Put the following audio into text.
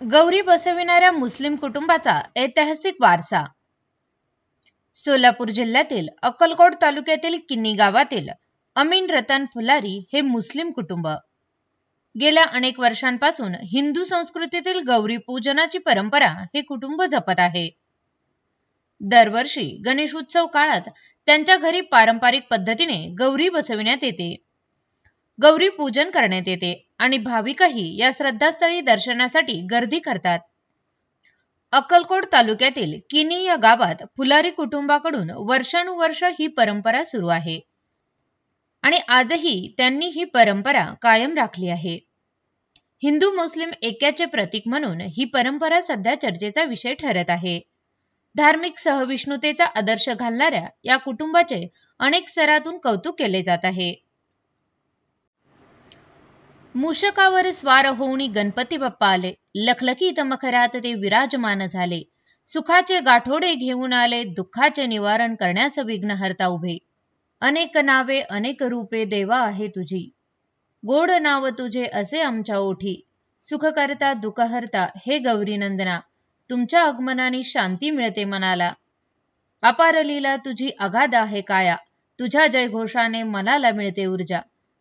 गौरी बसविणाऱ्या मुस्लिम कुटुंबाचा ऐतिहासिक वारसा. सोलापूर जिल्ह्यातील अक्कलकोट तालुक्यातील किन्नी गावातील अमीन रतन फुलारी हे मुस्लिम कुटुंब. गेल्या अनेक वर्षांपासून हिंदू संस्कृतीतील गौरी पूजनाची परंपरा हे कुटुंब जपत आहे. दरवर्षी गणेशोत्सव काळात त्यांच्या घरी पारंपरिक पद्धतीने गौरी बसविण्यात येते. गौरी पूजन करण्यात येते आणि भाविकही या श्रद्धास्थळी दर्शनासाठी गर्दी करतात. अक्कलकोट तालुक्यातील किनी या गावात फुलारी कुटुंबाकडून वर्षानुवर्ष ही परंपरा सुरू आहे. आणि आजही त्यांनी ही परंपरा कायम राखली आहे. हिंदू मुस्लिम ऐक्याचे प्रतीक म्हणून ही परंपरा सध्या चर्चेचा विषय ठरत आहे. धार्मिक सहविष्णुतेचा आदर्श घालणाऱ्या या कुटुंबाचे अनेक स्तरातून कौतुक केले जात आहे. मूषकावर स्वार होऊन गणपती बाप्पा आले लखलखीत मखरात ते विराजमान झाले. सुखाचे गाठोडे घेऊन आले दुःखाचे निवारण करण्यास विघ्नहर्ता उभे. अनेक नावे अनेक रूपे देवा आहे तुझी. गोड नाव तुझे असे आमच्या ओठी. सुख करता दुःखहर्ता हे गौरी नंदना. तुमच्या आगमनाने शांती मिळते मनाला. अपार लीला तुझी अगाध आहे काया. तुझ्या जयघोषाने मनाला मिळते ऊर्जा.